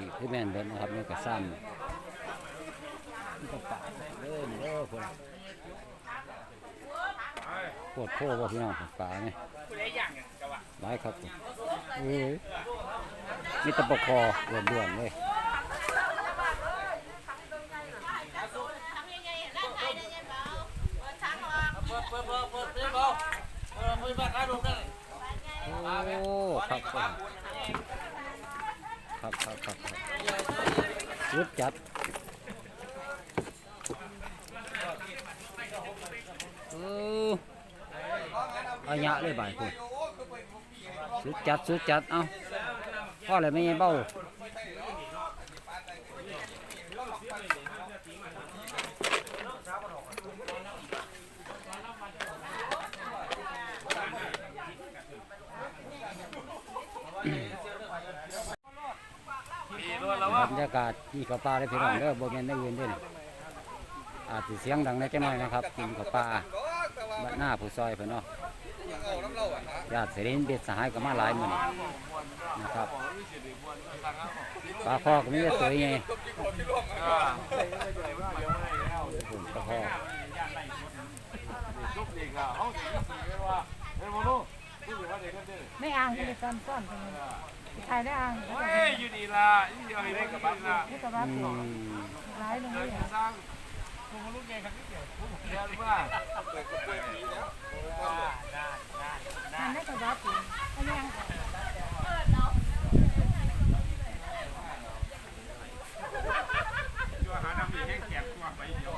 นี่คือแม่นเบิดนะครับนี่ก็ซ้ำนี่ก็ป่าเด้อนี่เด้อพุ่นโคตรโคบ่าพี่น้องป่าไหมหลายครับผมเอ้ยมีแตะปกคอล้วนๆเลยโอ้ครับ ครับครับครับครับรุดจัดเออเอายะเลยบ่ายคุณสุดจัดสุดจัด เอาพ่ออะไรไม่ยังเบ้าอืม บรรยากาศที่กับปลาได้พี่น้องเด้อบ่แม่นได้อื่นเด้ออาจสิเสียงดังได้จังหน่อยนะครับกินกับปลาบ้านหน้าผู้ซอยเพิ่นเนาะญาติเสรินเบ็ดสหายก็มาหลายมื้อนี้นะครับปลาคอก็มีแต่ตัวใหญ่ปลาคอไม่อ่างคือการซ่อนตรงนี้ ถ่ายได้อ่างเฮ้ยอยู่นี่ล่ะนี่เอาให้ได้กับบ้านล่ะนี่กับว่าอืตัวมร้ายลงเดิเลนยสร้างคงลูกแกครับที่เดียวผมเรียนว่ามันได้กับว่าตัวอันนี้อ่าง อยู่หาน้ำมีแห้งแข็งกว่าไปเดียว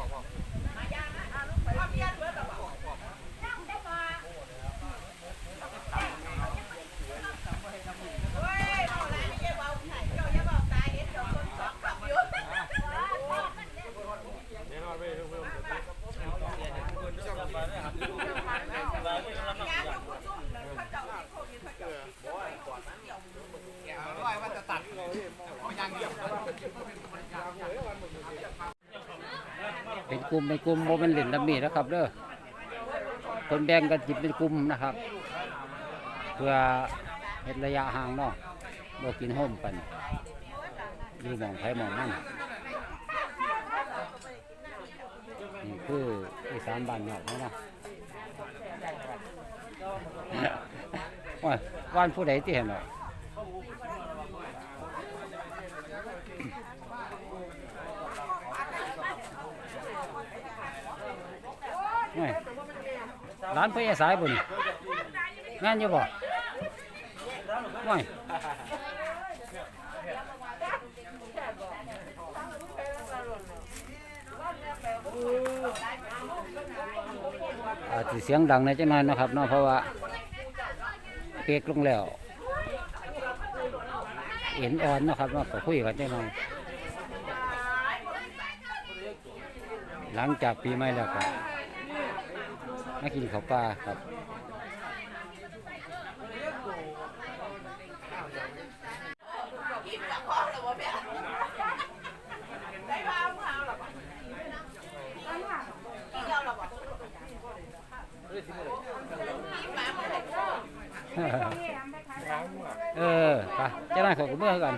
เป็นกลุ่มเป็นกลุ่มโมเป็นเหรียญดัมมี่นะครับเด้อคนแบ่งกันจิบเป็นกลุ่มนะครับ เพื่อเฮ็ดระยะห่างเนาะบ่กินห่มกันอยู่หมองไผหมองนั่นนี่คืออีสานบ้านนอกเนาะนะว่าว่านผู้ใดที่เห็นหรอ ร้านเพื่อสายบุญงานอยู่บ่ไม่อาจจะเสียงดังในจังหน่อยนะครับเนาะเพราะว่าเปียกลงแล้วเห็นอ่อนนะครับเนาะก็คุยกันจังหน่อยหลังจากปีใหม่แล้วก็ มากินข้าวปลาครับเออไปเจ้าหน้าเขาก็เมื่อกัน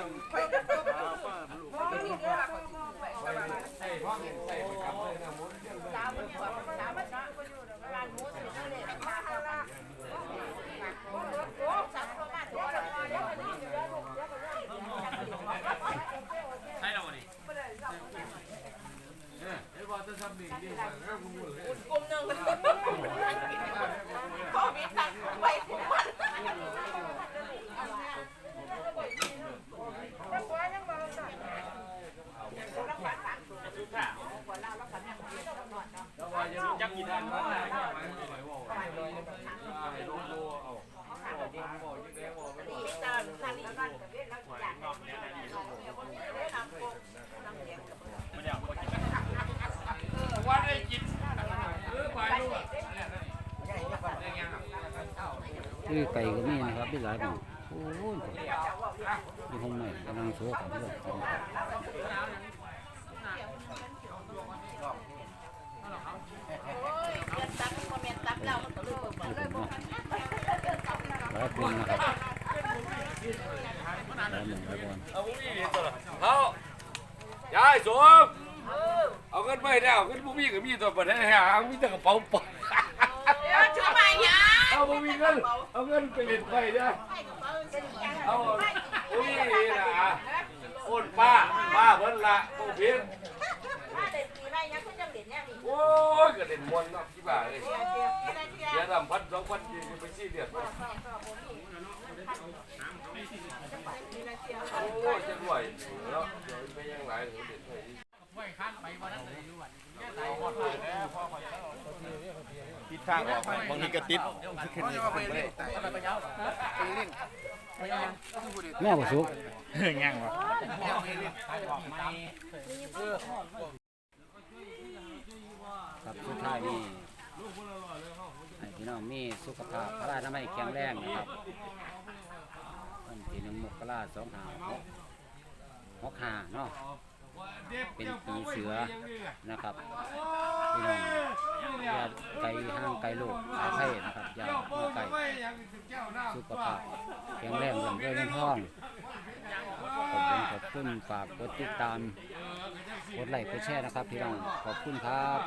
ย่อหลายเด้อพลคนเคือไก่ก็มีนะครับมีหลายหมู่โอ้ยมีห้องใหม่กำลังโซ่กันด้วยตักคอมเมนต์ตักเรามันก็เลยบอกว่าเลยบอกหลายคนนะครับหลายหมู่นหลายคนเอาบุ้มี่ตัวละเอายายสมเอาเงินไปแล้วเงินบุ้มี่ก็มีตัวประเทศหางมีแต่กระเป๋าปชื่อ เอาบุ้มี่เงินเอาเงินไปเล่นไปเนี่ยเอาบุ้มี่นะโอนป้าป้าเพิ่นละตู้เพียนถ้าเด็ดปีใหม่ยังคุณยังเด็ดเนี่ยโอ้ยก็เล่นมวนเนาะที่บ้านเลยเดี๋ยวทำพันสองพันยี่ไปสี่เดือนโอ้ยจะรวยเนาะเดี๋ยวไปยังไรเดี๋ยวเด็ดไป ทิศทางออกบางทีก็ติดขึ้นอีกขึ้นไปเลยแม่บ่สุกง่างวะครับสุดท้ายนี่ให้พี่น้องมีสุขภาพพระราชไม่แข็งแรงนะครับวันที่หนึ่งมกราสองหาหกหกหาเนาะเป็นปีเสือนะครับ พี่น้องอย่าไกลห้างไกลโลกอาไข่นะครับอย่าไกลสุขภาพแข็งแรงเงินด้วยเงินทองขอบคุณขอบคุณฝากกดติดตามกดไลค์กดแชร์นะครับพี่น้องขอบคุณครับ